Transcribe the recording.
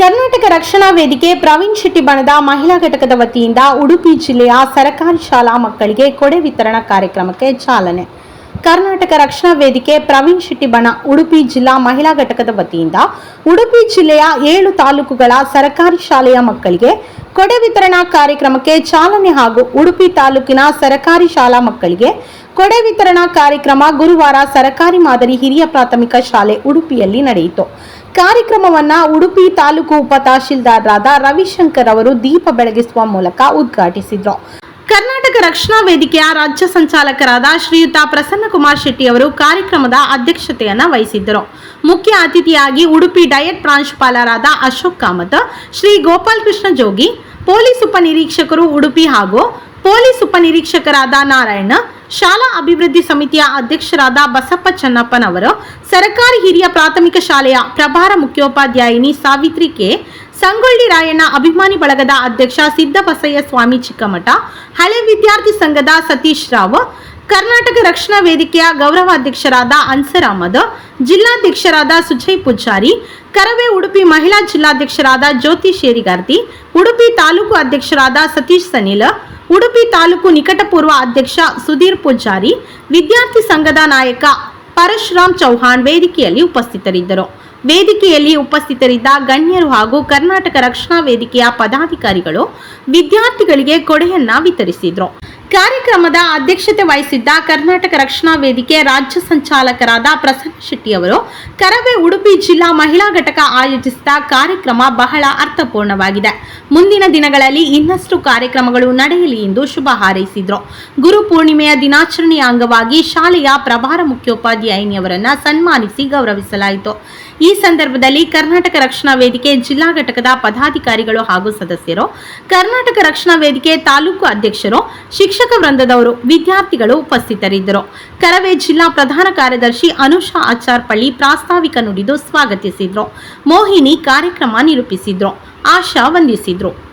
ಕರ್ನಾಟಕ ರಕ್ಷಣಾ ವೇದಿಕೆ ಪ್ರವೀಣ್ ಶೆಟ್ಟಿ ಬಣದ ಮಹಿಳಾ ಘಟಕದ ವತಿಯಿಂದ ಉಡುಪಿ ಜಿಲ್ಲೆಯ ಸರಕಾರಿ ಶಾಲಾ ಮಕ್ಕಳಿಗೆ ಕೊಡೆ ವಿತರಣಾ ಕಾರ್ಯಕ್ರಮಕ್ಕೆ ಚಾಲನೆ. ಕರ್ನಾಟಕ ರಕ್ಷಣಾ ವೇದಿಕೆ ಪ್ರವೀಣ್ ಶೆಟ್ಟಿ ಬಣ ಉಡುಪಿ ಜಿಲ್ಲಾ ಮಹಿಳಾ ಘಟಕದ ವತಿಯಿಂದ ಉಡುಪಿ ಜಿಲ್ಲೆಯ ಏಳು ತಾಲೂಕುಗಳ ಸರಕಾರಿ ಶಾಲೆಯ ಮಕ್ಕಳಿಗೆ ಕೊಡೆ ವಿತರಣಾ ಕಾರ್ಯಕ್ರಮಕ್ಕೆ ಚಾಲನೆ ಹಾಗೂ ಉಡುಪಿ ತಾಲೂಕಿನ ಸರಕಾರಿ ಶಾಲಾ ಮಕ್ಕಳಿಗೆ ಕೊಡೆ ವಿತರಣಾ ಕಾರ್ಯಕ್ರಮ ಗುರುವಾರ ಸರಕಾರಿ ಮಾದರಿ ಹಿರಿಯ ಪ್ರಾಥಮಿಕ ಶಾಲೆ ಉಡುಪಿಯಲ್ಲಿ ನಡೆಯಿತು. ಕಾರ್ಯಕ್ರಮವನ್ನ ಉಡುಪಿ ತಾಲೂಕು ಉಪ ತಹಶೀಲ್ದಾರರಾದ ರವಿಶಂಕರ್ ಅವರು ದೀಪ ಬೆಳಗಿಸುವ ಮೂಲಕ ಉದ್ಘಾಟಿಸಿದರು. ಕರ್ನಾಟಕ ರಕ್ಷಣಾ ವೇದಿಕೆಯ ರಾಜ್ಯ ಸಂಚಾಲಕರಾದ ಶ್ರೀಯುತ ಪ್ರಸನ್ನಕುಮಾರ್ ಶೆಟ್ಟಿ ಅವರು ಕಾರ್ಯಕ್ರಮದ ಅಧ್ಯಕ್ಷತೆಯನ್ನು ವಹಿಸಿದ್ದರು. ಮುಖ್ಯ ಅತಿಥಿಯಾಗಿ ಉಡುಪಿ ಡಯಟ್ ಪ್ರಾಂಶುಪಾಲರಾದ ಅಶೋಕ್ ಕಾಮತ್, ಶ್ರೀ ಗೋಪಾಲ್ ಕೃಷ್ಣ ಜೋಗಿ, ಪೊಲೀಸ್ ಉಪನಿರೀಕ್ಷಕರು ಉಡುಪಿ ಹಾಗೂ ಪೊಲೀಸ್ ಉಪನಿರೀಕ್ಷಕರಾದ ನಾರಾಯಣ ಶಾಲಾ ಅಭಿವೃದ್ಧಿ ಸಮಿತಿಯ ಅಧ್ಯಕ್ಷರಾದ ಬಸಪ್ಪ ಚನ್ನಪ್ಪನವರು, ಸರಕಾರಿ ಹಿರಿಯ ಪ್ರಾಥಮಿಕ ಶಾಲೆಯ ಪ್ರಭಾರ ಮುಖ್ಯೋಪಾಧ್ಯಾಯಿನಿ ಸಾವಿತ್ರಿ ಕೆ. ಸಂಗೊಳ್ಳಿ ರಾಯಣ್ಣ ಅಭಿಮಾನಿ ಬಳಗದ ಅಧ್ಯಕ್ಷ ಸಿದ್ದಬಸಯ್ಯ ಸ್ವಾಮಿ ಚಿಕ್ಕಮಠ, ಹಳೆ ವಿದ್ಯಾರ್ಥಿ ಸಂಘದ ಸತೀಶ್ ರಾವ್, ಕರ್ನಾಟಕ ರಕ್ಷಣಾ ವೇದಿಕೆಯ ಗೌರವಾಧ್ಯಕ್ಷರಾದ ಅನ್ಸರ್ ಅಹಮದ್, ಜಿಲ್ಲಾಧ್ಯಕ್ಷರಾದ ಸುಜಯ್ ಪೂಜಾರಿ, ಕರವೇ ಉಡುಪಿ ಮಹಿಳಾ ಜಿಲ್ಲಾಧ್ಯಕ್ಷರಾದ ಜ್ಯೋತಿ ಶೇರಿಗಾರ್ತಿ, ಉಡುಪಿ ತಾಲೂಕು ಅಧ್ಯಕ್ಷರಾದ ಸತೀಶ್ ಸನಿಲ್ ಉಡುಪಿ ತಾಲೂಕು ನಿಕಟಪೂರ್ವ ಅಧ್ಯಕ್ಷ ಸುಧೀರ್ ಪೂಜಾರಿ, ವಿದ್ಯಾರ್ಥಿ ಸಂಘದ ನಾಯಕ ಪರಶುರಾಮ್ ಚೌಹಾಣ್ ವೇದಿಕೆಯಲ್ಲಿ ಉಪಸ್ಥಿತರಿದ್ದರು. ವೇದಿಕೆಯಲ್ಲಿ ಉಪಸ್ಥಿತರಿದ್ದ ಗಣ್ಯರು ಹಾಗೂ ಕರ್ನಾಟಕ ರಕ್ಷಣಾ ವೇದಿಕೆಯ ಪದಾಧಿಕಾರಿಗಳು ವಿದ್ಯಾರ್ಥಿಗಳಿಗೆ ಕೊಡೆಯನ್ನ ವಿತರಿಸಿದರು. ಕಾರ್ಯಕ್ರಮದ ಅಧ್ಯಕ್ಷತೆ ವಹಿಸಿದ್ದ ಕರ್ನಾಟಕ ರಕ್ಷಣಾ ವೇದಿಕೆ ರಾಜ್ಯ ಸಂಚಾಲಕರಾದ ಪ್ರಸನ್ನ ಶೆಟ್ಟಿ ಅವರು ಕರವೇ ಉಡುಪಿ ಜಿಲ್ಲಾ ಮಹಿಳಾ ಘಟಕ ಆಯೋಜಿಸಿದ ಕಾರ್ಯಕ್ರಮ ಬಹಳ ಅರ್ಥಪೂರ್ಣವಾಗಿದೆ. ಮುಂದಿನ ದಿನಗಳಲ್ಲಿ ಇನ್ನಷ್ಟು ಕಾರ್ಯಕ್ರಮಗಳು ನಡೆಯಲಿ ಎಂದು ಶುಭ ಹಾರೈಸಿದ್ರು. ಗುರು ಪೂರ್ಣಿಮೆಯ ದಿನಾಚರಣೆಯ ಅಂಗವಾಗಿ ಶಾಲೆಯ ಪ್ರಭಾರ ಮುಖ್ಯೋಪಾಧ್ಯಾಯಿನಿಯವರನ್ನ ಸನ್ಮಾನಿಸಿ ಗೌರವಿಸಲಾಯಿತು. ಈ ಸಂದರ್ಭದಲ್ಲಿ ಕರ್ನಾಟಕ ರಕ್ಷಣಾ ವೇದಿಕೆ ಜಿಲ್ಲಾ ಘಟಕದ ಪದಾಧಿಕಾರಿಗಳು ಹಾಗೂ ಸದಸ್ಯರು, ಕರ್ನಾಟಕ ರಕ್ಷಣಾ ವೇದಿಕೆ ತಾಲೂಕು ಅಧ್ಯಕ್ಷರು, ಶಿಕ್ಷಕ ವೃಂದದವರು, ವಿದ್ಯಾರ್ಥಿಗಳು ಉಪಸ್ಥಿತರಿದ್ದರು. ಕರವೇ ಜಿಲ್ಲಾ ಪ್ರಧಾನ ಕಾರ್ಯದರ್ಶಿ ಅನುಷಾ ಆಚಾರ್ಪಳ್ಳಿ ಪ್ರಾಸ್ತಾವಿಕ ನುಡಿದು ಸ್ವಾಗತಿಸಿದ್ರು. ಮೋಹಿನಿ ಕಾರ್ಯಕ್ರಮ ನಿರೂಪಿಸಿದ್ರು. ಆಶಾ ವಂದಿಸಿದ್ರು.